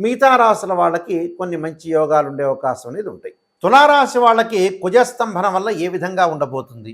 మిగతా రాశుల వాళ్ళకి కొన్ని మంచి యోగాలు ఉండే అవకాశం అనేది ఉంటాయి. తులారాశి వాళ్ళకి కుజస్తంభన వల్ల ఏ విధంగా ఉండబోతుంది?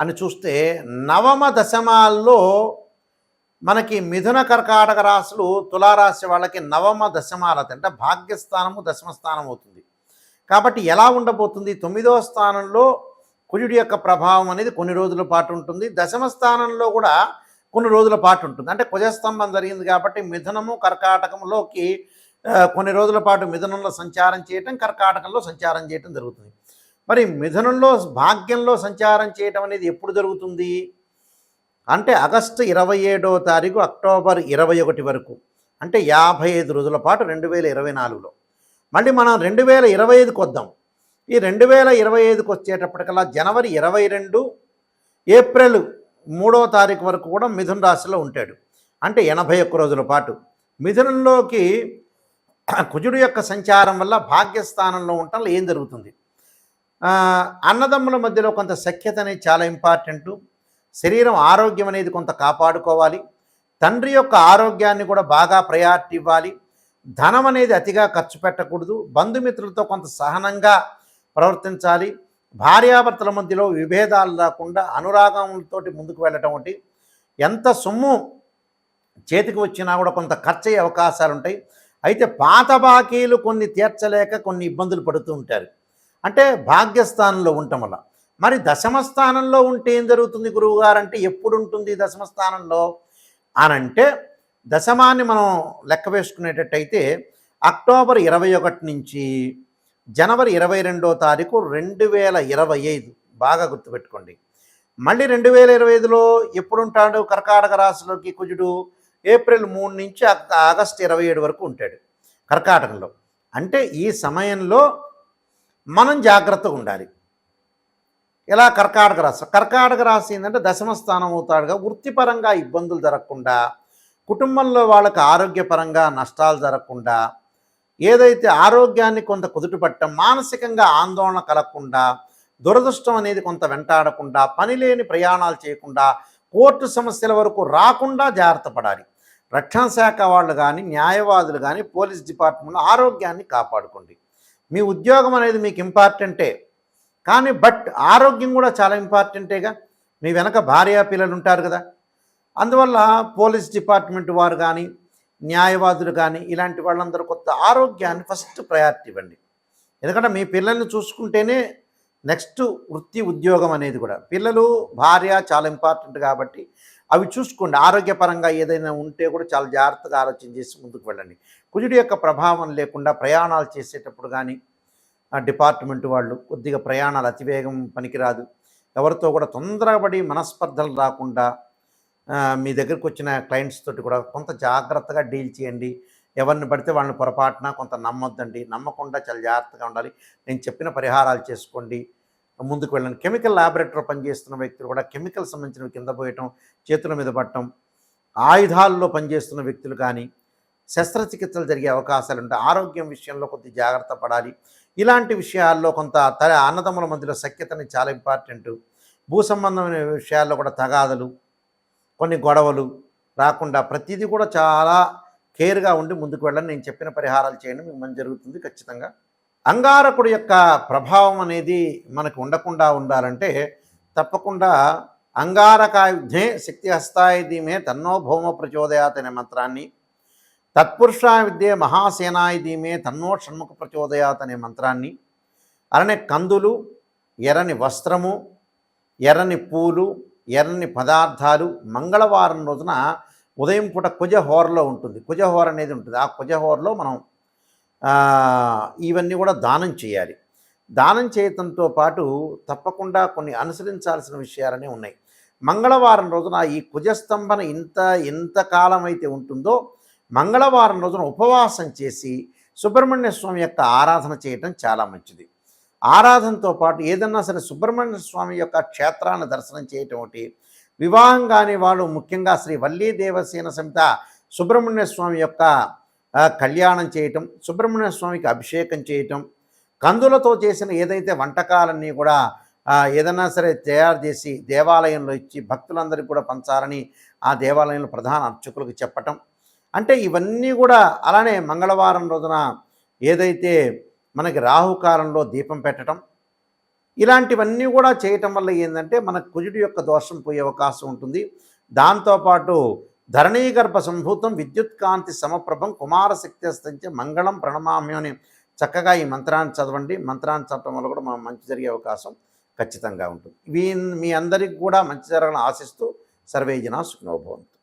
అని చూస్తే నవమ దశమాల్లో మనకి మిథున కర్కాటక రాశులు తులారాశి వాళ్ళకి నవమ దశమాలత అంటే భాగ్యస్థానము దశమ స్థానం అవుతుంది. కాబట్టి ఎలా ఉండబోతుంది? తొమ్మిదవ స్థానంలో కుజుడి యొక్క ప్రభావం అనేది కొన్ని రోజుల పాటు ఉంటుంది. దశమ స్థానంలో కూడా కొన్ని రోజుల పాటు ఉంటుంది. అంటే కుజస్తంభం జరిగింది కాబట్టి మిథునము కర్కాటకంలోకి కొన్ని రోజుల పాటు మిథునంలో సంచారం చేయటం కర్కాటకంలో సంచారం చేయటం జరుగుతుంది. మరి మిథునంలో భాగ్యంలో సంచారం చేయటం అనేది ఎప్పుడు జరుగుతుంది? అంటే ఆగస్టు ఇరవై ఏడో తారీఖు అక్టోబర్ ఇరవై ఒకటి వరకు. అంటే యాభై ఐదు రోజుల పాటు రెండు వేల ఇరవై నాలుగులో. మళ్ళీ మనం రెండు వేల ఇరవై ఐదుకి వద్దాం. ఈ రెండు వేల ఇరవై ఐదుకి వచ్చేటప్పటికల్లా జనవరి ఇరవై రెండు ఏప్రిల్ మూడో తారీఖు వరకు కూడా మిథున రాశిలో ఉంటాడు. అంటే ఎనభై ఒక్క రోజుల పాటు. మిథునంలోకి కుజుడు యొక్క సంచారం వల్ల భాగ్యస్థానంలో ఉండటం ఏం జరుగుతుంది? అన్నదమ్ముల మధ్యలో కొంత సఖ్యత అనేది చాలా ఇంపార్టెంటు. శరీరం ఆరోగ్యం అనేది కొంత కాపాడుకోవాలి. తండ్రి యొక్క ఆరోగ్యాన్ని కూడా బాగా ప్రయారిటీ ఇవ్వాలి. ధనం అనేది అతిగా ఖర్చు పెట్టకూడదు. బంధుమిత్రులతో కొంత సహనంగా ప్రవర్తించాలి. భార్యాభర్తల మధ్యలో విభేదాలు రాకుండా అనురాగంతోటి ముందుకు వెళ్ళటం వంటి ఎంత సొమ్ము చేతికి వచ్చినా కూడా కొంత ఖర్చు అయ్యే అవకాశాలు ఉంటాయి అయితే పాత బాకీలు కొన్ని తీర్చలేక కొన్ని ఇబ్బందులు పడుతూ ఉంటారు. అంటే భాగ్యస్థానంలో ఉండటం వల్ల. మరి దశమ స్థానంలో ఉంటే ఏం జరుగుతుంది గురువుగారు అంటే ఎప్పుడు ఉంటుంది దశమ స్థానంలో? అనంటే దశమాన్ని మనం లెక్క వేసుకునేటట్టయితే అక్టోబర్ ఇరవై ఒకటి నుంచి జనవరి ఇరవై రెండో తారీఖు రెండు వేల ఇరవై ఐదు. బాగా గుర్తుపెట్టుకోండి. మళ్ళీ రెండు వేల ఇరవై ఐదులో ఎప్పుడుంటాడు? కర్కాటక రాశిలోకి కుజుడు ఏప్రిల్ మూడు నుంచి ఆగ- ఆగస్టు ఇరవై ఏడు వరకు ఉంటాడు కర్కాటకంలో. అంటే ఈ సమయంలో మనం జాగ్రత్తగా ఉండాలి. ఇలా కర్కాటక రాశి. కర్కాటక రాశి ఏంటంటే దశమ స్థానం అవుతాడుగా. వృత్తిపరంగా ఇబ్బందులు జరగకుండా కుటుంబంలో వాళ్ళకి ఆరోగ్యపరంగా నష్టాలు జరగకుండా ఏదైతే ఆరోగ్యాన్ని కొంత కుదుటపట్టం మానసికంగా ఆందోళన కలగకుండా దురదృష్టం అనేది కొంత వెంటాడకుండా పనిలేని ప్రయాణాలు చేయకుండా కోర్టు సమస్యల వరకు రాకుండా జాగ్రత్త పడాలి. రక్షణ శాఖ వాళ్ళు కానీ న్యాయవాదులు కానీ పోలీస్ డిపార్ట్మెంట్లో ఆరోగ్యాన్ని కాపాడుకోండి. మీ ఉద్యోగం అనేది మీకు ఇంపార్టెంటే. కానీ బట్ ఆరోగ్యం కూడా చాలా ఇంపార్టెంటేగా. మీ వెనక భార్య పిల్లలు ఉంటారు కదా. అందువల్ల పోలీస్ డిపార్ట్మెంట్ వారు కానీ న్యాయవాదులు కానీ ఇలాంటి వాళ్ళందరూ కొత్త ఆరోగ్యాన్ని ఫస్ట్ ప్రయారిటీ ఇవ్వండి. ఎందుకంటే మీ పిల్లల్ని చూసుకుంటేనే నెక్స్ట్ వృత్తి ఉద్యోగం అనేది కూడా. పిల్లలు భార్య చాలా ఇంపార్టెంట్ కాబట్టి అవి చూసుకోండి. ఆరోగ్యపరంగా ఏదైనా ఉంటే కూడా చాలా జాగ్రత్తగా ఆలోచన చేసి ముందుకు వెళ్ళండి. కుజుడి యొక్క ప్రభావం లేకుండా ప్రయాణాలు చేసేటప్పుడు కానీ డిపార్ట్మెంట్ వాళ్ళు కొద్దిగా ప్రయాణాలు అతివేగం పనికిరాదు. ఎవరితో కూడా తొందరపడి మనస్పర్ధలు రాకుండా మీ దగ్గరికి వచ్చిన క్లయింట్స్ తోటి కూడా కొంత జాగ్రత్తగా డీల్ చేయండి. ఎవరిని పడితే వాళ్ళని పొరపాటున కొంత నమ్మొద్దండి. నమ్మకుండా చాలా జాగ్రత్తగా ఉండాలి. నేను చెప్పిన పరిహారాలు చేసుకోండి. ముందుకు వెళ్ళండి. కెమికల్ ల్యాబొరేటరీలో పనిచేస్తున్న వ్యక్తులు కూడా కెమికల్ సంబంధించినవి కింద పోయటం చేతుల మీద పట్టడం ఆయుధాల్లో పనిచేస్తున్న వ్యక్తులు కానీ శస్త్రచికిత్సలు జరిగే అవకాశాలు ఉంటాయి ఆరోగ్యం విషయంలో కొద్ది జాగ్రత్త పడాలి. ఇలాంటి విషయాల్లో కొంత తల అన్నదమ్ముల మధ్యలో సఖ్యతని చాలా ఇంపార్టెంట్ భూ సంబంధమైన విషయాల్లో కూడా తగాదలు కొన్ని గొడవలు రాకుండా ప్రతిదీ కూడా చాలా కేర్గా ఉండి ముందుకు వెళ్ళని నేను చెప్పిన పరిహారాలు చేయండి మీకు మంచి జరుగుతుంది ఖచ్చితంగా. అంగారకుడు యొక్క ప్రభావం అనేది మనకు ఉండకుండా ఉండాలంటే తప్పకుండా అంగారకాయుధ్యే శక్తి హస్తాయ ధీమే తన్నో భౌమ ప్రచోదయాత్ అనే మంత్రాన్ని తత్పురుషాయ విద్యే మహాసేనాయ ధీమే తన్నో షణ్ముఖ ప్రచోదయాత్ అనే మంత్రాన్ని అలానే కందులు ఎర్రని వస్త్రము ఎర్రని పూలు ఎర్రని పదార్థాలు మంగళవారం రోజున ఉదయం పూట కుజహోరలో ఉంటుంది. కుజహోర అనేది ఉంటుంది. ఆ కుజహోరలో మనం ఇవన్నీ కూడా దానం చేయాలి. దానం చేయటంతో పాటు తప్పకుండా కొన్ని అనుసరించాల్సిన విషయాలనే ఉన్నాయి. మంగళవారం రోజున ఈ కుజస్తంభన ఇంత ఎంతకాలం అయితే ఉంటుందో మంగళవారం రోజున ఉపవాసం చేసి సుబ్రహ్మణ్య స్వామి యొక్క ఆరాధన చేయటం చాలా మంచిది. ఆరాధనతో పాటు ఏదన్నా సరే సుబ్రహ్మణ్య స్వామి యొక్క క్షేత్రాన్ని దర్శనం చేయటం ఒకటి. వివాహం కాని వాళ్ళు ముఖ్యంగా శ్రీ వల్లీ దేవసేన సమిత సుబ్రహ్మణ్య స్వామి యొక్క కళ్యాణం చేయటం సుబ్రహ్మణ్య స్వామికి అభిషేకం చేయటం కందులతో చేసిన ఏదైతే వంటకాలన్నీ కూడా ఏదన్నా సరే తయారు చేసి దేవాలయంలో ఇచ్చి భక్తులందరికీ కూడా పంచాలని ఆ దేవాలయంలో ప్రధాన అర్చకులకు చెప్పటం. అంటే ఇవన్నీ కూడా అలానే మంగళవారం రోజున ఏదైతే మనకి రాహుకాలంలో దీపం పెట్టడం ఇలాంటివన్నీ కూడా చేయటం వల్ల ఏంటంటే మన కుజుడి యొక్క దోషం పోయే అవకాశం ఉంటుంది. దాంతోపాటు ధరణీగర్భ సంభూతం విద్యుత్ కాంతి సమప్రభం కుమార శక్తి మంగళం ప్రణమామ్యం అని చక్కగా ఈ మంత్రాన్ని చదవండి. మంత్రాన్ని చదవడం వల్ల కూడా మనం మంచి జరిగే అవకాశం ఖచ్చితంగా ఉంటుంది. వీ మీ అందరికి కూడా మంచి జరగాలని ఆశిస్తూ సర్వేజన సుఖనోభవంతు